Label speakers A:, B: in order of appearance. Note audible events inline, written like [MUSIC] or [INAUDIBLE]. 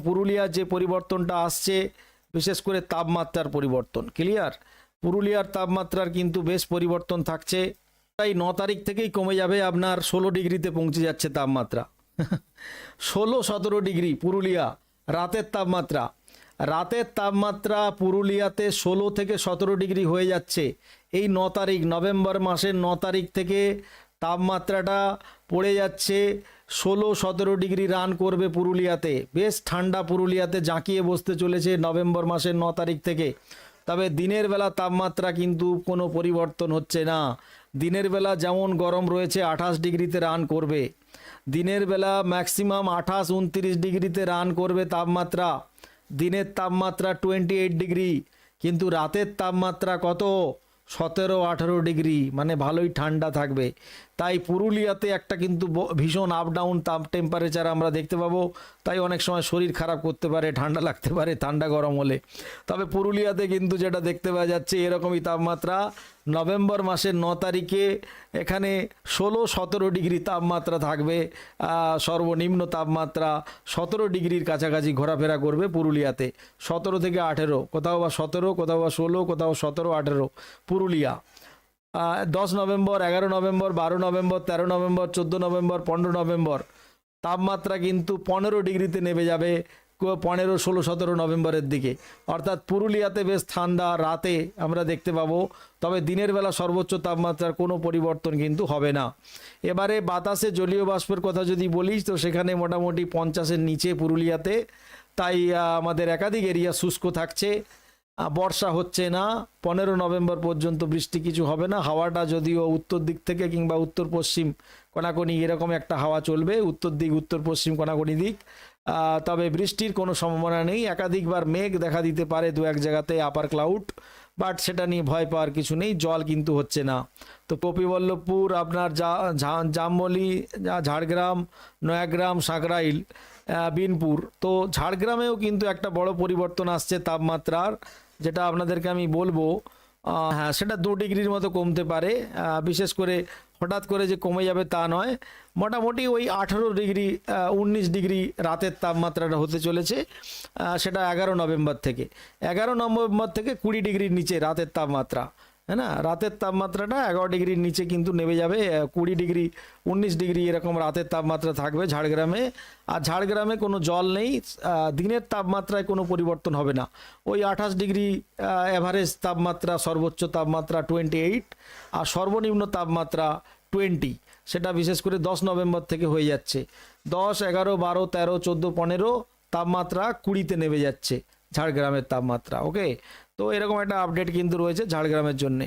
A: পুরুলিয়ার যে পরিবর্তনটা আসছে, বিশেষ করে তাপমাত্রার পরিবর্তন ক্লিয়ার পুরুলিয়ার তাপমাত্রার কিন্তু বেশ পরিবর্তন থাকছে, তাই ন তারিখ থেকেই কমে যাবে আপনার ষোলো ডিগ্রিতে পৌঁছে যাচ্ছে তাপমাত্রা। [LAUGHS] ষোলো সতেরো ডিগ্রি পুরুলিয়া, রাতের তাপমাত্রা। রাতের তাপমাত্রা পুরুলিয়াতে ষোলো থেকে সতেরো ডিগ্রি হয়ে যাচ্ছে। এই ন তারিখ, নভেম্বর মাসের ন তারিখ থেকে তাপমাত্রাটা পড়ে যাচ্ছে। ষোলো, সতেরো ডিগ্রি রান করবে পুরুলিয়াতে। বেশ ঠান্ডা পুরুলিয়াতে জাঁকিয়ে বসতে চলেছে নভেম্বর মাসের ন তারিখ থেকে। তবে দিনের বেলা তাপমাত্রা কিন্তু কোনো পরিবর্তন হচ্ছে না। দিনের বেলা যেমন গরম রয়েছে, আঠাশ ডিগ্রিতে রান করবে। দিনের বেলা ম্যাক্সিমাম আঠাশ, উনত্রিশ ডিগ্রিতে রান করবে তাপমাত্রা। দিনের তাপমাত্রা টোয়েন্টি এইট ডিগ্রি, কিন্তু রাতের তাপমাত্রা কত? সতেরো, আঠেরো ডিগ্রি মানে ভালোই ঠান্ডা থাকবে। তাই পুরুলিয়াতে একটা কিন্তু ভীষণ আপ ডাউন তাপ টেম্পারেচার আমরা দেখতে পাবো। তাই অনেক সময় শরীর খারাপ করতে পারে, ঠান্ডা লাগতে পারে, ঠান্ডা গরম হলে। তবে পুরুলিয়াতে কিন্তু যেটা দেখতে পাওয়া যাচ্ছে, এরকমই তাপমাত্রা। নভেম্বর মাসের ন তারিখে এখানে ষোলো সতেরো ডিগ্রি তাপমাত্রা থাকবে। সর্বনিম্ন তাপমাত্রা সতেরো ডিগ্রির কাছাকাছি ঘোরাফেরা করবে পুরুলিয়াতে। সতেরো থেকে আঠেরো, কোথাও বা সতেরো, কোথাও বা ষোলো, কোথাও সতেরো, আঠেরো, পুরুলিয়া। দশ নভেম্বর, এগারো নভেম্বর, বারো নভেম্বর, তেরো নভেম্বর, চোদ্দ নভেম্বর, পনেরো নভেম্বর। তাপমাত্রা কিন্তু পনেরো ডিগ্রিতে নেমে যাবে পনেরো, ষোলো, সতেরো নভেম্বরের দিকে। অর্থাৎ পুরুলিয়াতে বেশ ঠান্ডা রাতে আমরা দেখতে পাবো। তবে দিনের বেলা সর্বোচ্চ তাপমাত্রার কোনো পরিবর্তন কিন্তু হবে না। এবারে বাতাসে জলীয় বাষ্পের কথা যদি বলিস, তো সেখানে মোটামুটি পঞ্চাশের নিচে পুরুলিয়াতে। তাই আমাদের একাধিক এরিয়া শুষ্ক থাকছে। বর্ষা হচ্ছে না, পনেরো নভেম্বর পর্যন্ত বৃষ্টি কিছু হবে না, হাওয়াটা যদিও উত্তর দিক থেকে কিংবা উত্তর পশ্চিম কোনাকোনি এরকম একটা হাওয়া চলবে, উত্তর দিক, উত্তর পশ্চিম কোনাকোনি দিক তবে বৃষ্টির কোনো সম্ভাবনা নেই, একাধিকবার মেঘ দেখা দিতে পারে দু এক জায়গাতে আপার ক্লাউড বাট সেটা নিয়ে ভয় পাওয়ার কিছু নেই, জল কিন্তু হচ্ছে না। তো কপিবল্লভপুর, আপনার জামবলি ঝাড়গ্রাম, নয়াগ্রাম সাঁকরাইল বিনপুর, তো ঝাড়গ্রামেও কিন্তু একটা বড় পরিবর্তন আসছে তাপমাত্রার যেটা আপনাদেরকে আমি বলব হ্যাঁ সেটা দু ডিগ্রির মতো কমতে পারে বিশেষ করে হঠাৎ করে যে কমে যাবে তা নয়। মোটামুটি ওই আঠেরো ডিগ্রি উনিশ ডিগ্রি রাতের তাপমাত্রাটা হতে চলেছে সেটা এগারো নভেম্বর থেকে। এগারো নভেম্বর থেকে কুড়ি ডিগ্রির নিচে রাতের তাপমাত্রা। হ্যাঁ না রাতের তাপমাত্রাটা এগারো ডিগ্রির নিচে কিন্তু নেমে যাবে কুড়ি ডিগ্রি উনিশ ডিগ্রি এরকম রাতের তাপমাত্রা থাকবে ঝাড়গ্রামে আর ঝাড়গ্রামে কোনো জল নেই দিনের তাপমাত্রায় কোনো পরিবর্তন হবে না ওই আঠাশ ডিগ্রি অ্যাভারেজ তাপমাত্রা সর্বোচ্চ তাপমাত্রা টোয়েন্টি এইট আর সর্বনিম্ন তাপমাত্রা টোয়েন্টি সেটা বিশেষ করে দশ নভেম্বর থেকে হয়ে যাচ্ছে। দশ, এগারো, বারো, তেরো, চোদ্দ, পনেরো, তাপমাত্রা কুড়িতে নেমে যাচ্ছে। ঝাড়গ্রামের তাপমাত্রা ওকে তো এরকম একটা আপডেট কিন্তু রয়েছে ঝাড়গ্রামের জন্যে।